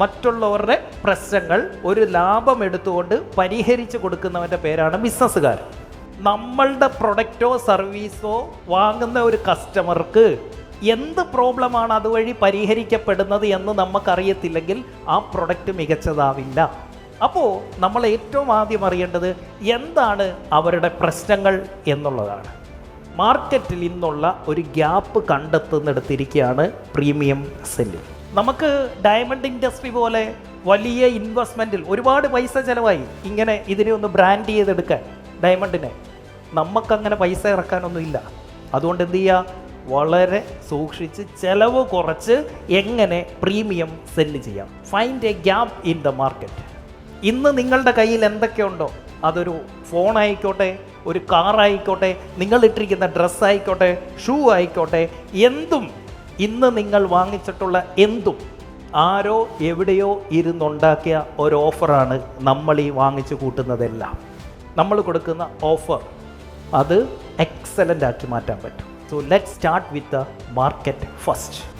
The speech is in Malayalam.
മറ്റുള്ളവരുടെ പ്രശ്നങ്ങൾ ഒരു ലാഭം എടുത്തുകൊണ്ട് പരിഹരിച്ചു കൊടുക്കുന്നവന്റെ പേരാണ് ബിസിനസ്സുകാരൻ നമ്മളുടെ പ്രൊഡക്റ്റോ സർവീസോ വാങ്ങുന്ന ഒരു കസ്റ്റമർക്ക് എന്ത് പ്രോബ്ലമാണ് അതുവഴി പരിഹരിക്കപ്പെടുന്നത് എന്ന് നമുക്കറിയത്തില്ലെങ്കിൽ ആ പ്രൊഡക്റ്റ് മികച്ചതാവില്ല. അപ്പോൾ നമ്മൾ ഏറ്റവും ആദ്യം അറിയേണ്ടത് എന്താണ് അവരുടെ പ്രശ്നങ്ങൾ എന്നുള്ളതാണ്. മാർക്കറ്റിൽ ഇന്നുള്ള ഒരു ഗ്യാപ്പ് കണ്ടെത്തുന്നിടത്തിരിക്കുകയാണ് പ്രീമിയം സെല്ലിംഗ്. നമുക്ക് ഡയമണ്ട് ഇൻഡസ്ട്രി പോലെ വലിയ ഇൻവെസ്റ്റ്മെന്റിൽ ഒരുപാട് പൈസ ചിലവായി ഇങ്ങനെ ഇതിനെ ഒന്ന് ബ്രാൻഡ് ചെയ്തെടുക്കാൻ ഡയമണ്ടിനെ നമുക്കങ്ങനെ പൈസ ഇറക്കാനൊന്നുമില്ല. അതുകൊണ്ട് എന്ത് ചെയ്യുക വളരെ സൂക്ഷിച്ച് ചിലവ് കുറച്ച് എങ്ങനെ പ്രീമിയം സെല്ല് ചെയ്യാം. Find a gap in the market ഇന്ന് നിങ്ങളുടെ കയ്യിൽ എന്തൊക്കെയുണ്ടോ? അതൊരു ഫോൺ ആയിക്കോട്ടെ ഒരു കാർ ആയിക്കോട്ടെ നിങ്ങൾ ഇട്ടിരിക്കുന്ന ഡ്രസ്സ് ആയിക്കോട്ടെ ഷൂ ആയിക്കോട്ടെ എന്തും ഇന്ന് നിങ്ങൾ വാങ്ങിച്ചിട്ടുള്ള എന്തും ആരോ എവിടെയോ ഇരുന്നുണ്ടാക്കിയ ഒരു ഓഫറാണ് നമ്മൾ ഈ വാങ്ങിച്ചു കൂട്ടുന്നതെല്ലാം. നമ്മൾ കൊടുക്കുന്ന ഓഫർ അത് എക്സലന്റ് ആക്കി മാറ്റാൻ പറ്റും. So let start with the market first